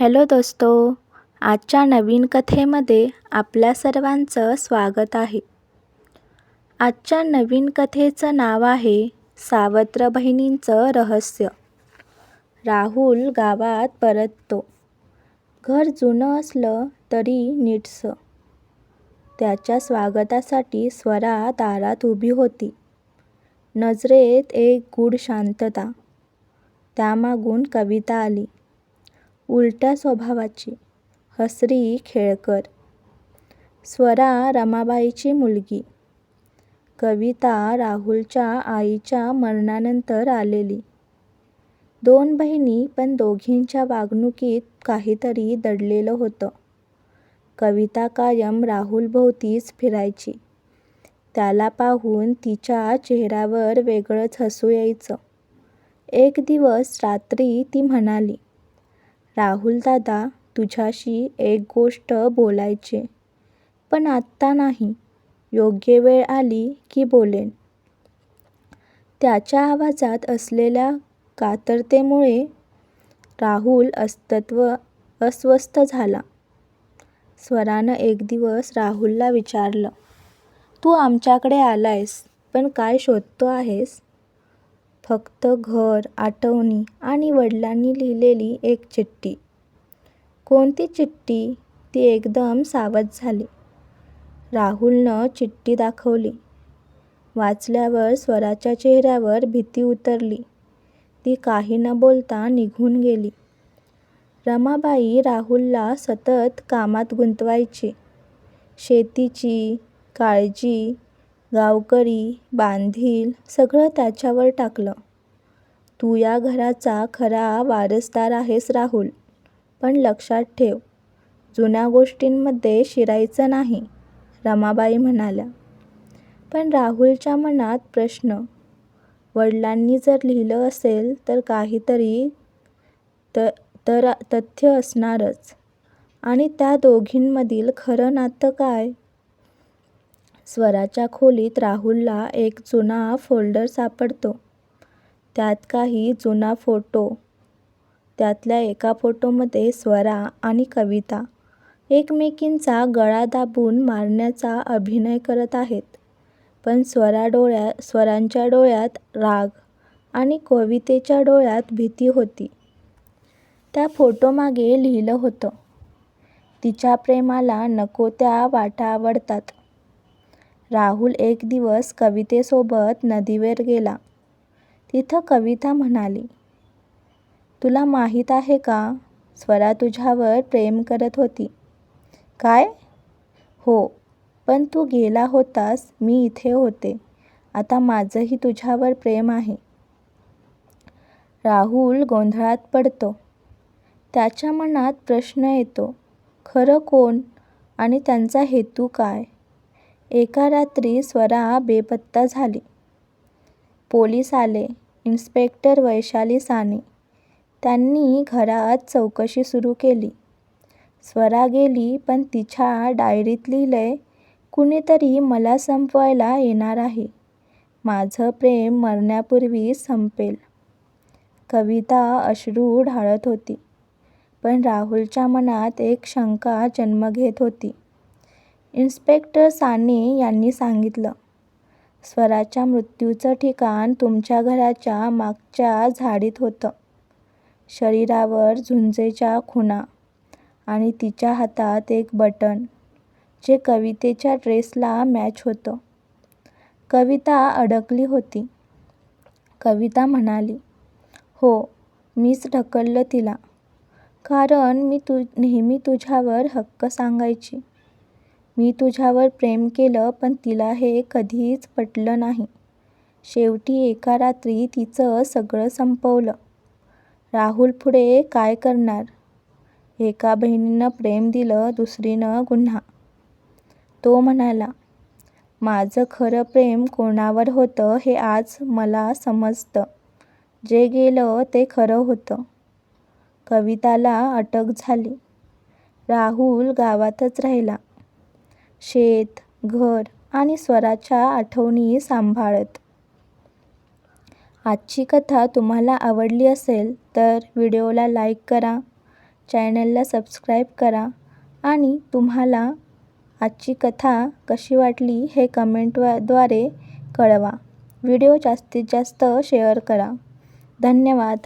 Hello दोस्तो आजच्या नवीन कथेमध्ये आपल्या सर्वांचं स्वागत आहे. आजच्या नवीन कथेचं नाव आहे सावत्र बहिणींचं रहस्य. राहुल गावात परततो. घर जुनं असलं तरी नीटसं. त्याच्या स्वागतासाठी स्वरा दारात उभी होती. नजरेत एक गूढ शांतता. त्यामागून कविता आली. उलट्या स्वभावाची. हसरी खेळकर. स्वरा रमाबाईची मुलगी. कविता राहुलच्या आईच्या मरणानंतर आलेली. दोन बहिणी पण दोघींच्या वागणुकीत काहीतरी दडलेलं होतं. कविता कायम राहुलभोवतीच फिरायची. त्याला पाहून तिच्या चेहऱ्यावर वेगळंच हसू यायचं. एक दिवस रात्री ती म्हणाली राहुल दादा तुझ्याशी एक गोष्ट बोलायचे. पण आत्ता नाही. योग्य वेळ आली की बोलेन. त्याच्या आवाजात असलेल्या कातरतेमुळे राहुल अस्तित्व अस्वस्थ झाला. स्वरानं एक दिवस राहुलला विचारलं तू आमच्याकडे आलायस पण काय शोधतो आहेस? फक्त घर आठवणी आणि वडिलांनी लिहिलेली एक चिठ्ठी. कोणती चिठ्ठी? ती एकदम सावध झाली. राहुलनं चिठ्ठी दाखवली. वाचल्यावर स्वराच्या चेहऱ्यावर भीती उतरली. ती काही न बोलता निघून गेली. रमाबाई राहुलला सतत कामात गुंतवायची. शेतीची काळजी गावकरी बांधील सगळं त्याच्यावर टाकलं. तू या घराचा खरा वारसदार आहेस राहुल पण लक्षात ठेव जुन्या गोष्टींमध्ये शिरायचं नाही रमाबाई म्हणाल्या. पण राहुलच्या मनात प्रश्न वडिलांनी जर लिहिलं असेल तर काहीतरी तर तथ्य असणारच. आणि त्या दोघींमधील खरं नातं काय? स्वराच्या खोलीत राहुलला एक जुना फोल्डर सापडतो. त्यात काही जुना फोटो. त्यातल्या एका फोटोमध्ये स्वरा आणि कविता एकमेकींचा गळा दाबून मारण्याचा अभिनय करत आहेत. पण स्वरा डोळ्या स्वरांच्या डोळ्यात राग आणि कवितेच्या डोळ्यात भीती होती. त्या फोटोमागे लिहिलं होतं तिच्या प्रेमाला नको त्या वाटा आवडतात. राहुल एक दिवस कवितेसोबत नदीवर गेला. तिथं कविता म्हणाली तुला माहीत आहे का स्वरा तुझ्यावर प्रेम करत होती. काय? हो पण तू गेला होतास मी इथे होते. आता माझंही तुझ्यावर प्रेम आहे. राहुल गोंधळात पडतो. त्याच्या मनात प्रश्न येतो खरं कोण आणि त्यांचा हेतू काय? एका रात्री स्वरा बेपत्ता झाली. पोलीस आले. इन्स्पेक्टर वैशाली साने. त्यांनी घरात चौकशी सुरू केली. स्वरा गेली पण तिच्या डायरीत लिहिलंय कुणीतरी मला संपवायला येणार आहे. माझं प्रेम मरण्यापूर्वी संपेल. कविता अश्रू ढाळत होती. पण राहुलच्या मनात एक शंका जन्म घेत होती. इन्स्पेक्टर साने यांनी सांगितलं स्वराच्या मृत्यूचं ठिकाण तुमच्या घराच्या मागच्या झाडीत होतं. शरीरावर झुंजेच्या खुणा आणि तिच्या हातात एक बटन जे कवितेच्या ड्रेसला मॅच होतं. कविता अडकली होती. कविता म्हणाली हो मीच ढकललं तिला. कारण मी तु नेहमी तुझ्यावर हक्क सांगायची. मी तुझ्यावर प्रेम केलं पण तिला हे कधीच पटलं नाही. शेवटी एका रात्री तिचं सगळं संपवलं. राहुल पुढे काय करणार? एका बहिणीनं प्रेम दिलं दुसरीनं गुन्हा. तो म्हणाला माझं खरं प्रेम कोणावर होतं हे आज मला समजतं. जे गेलं ते खरं होतं. कविताला अटक झाली. राहुल गावातच राहिला. शेत घर आणि स्वराच्या आठवणी सांभाळत. आजची कथा तुम्हाला आवडली असेल तर व्हिडिओला लाईक करा चॅनलला सबस्क्राईब करा आणि तुम्हाला आजची कथा कशी वाटली हे कमेंटद्वारे कळवा. व्हिडिओ जास्तीत जास्त शेअर करा. धन्यवाद.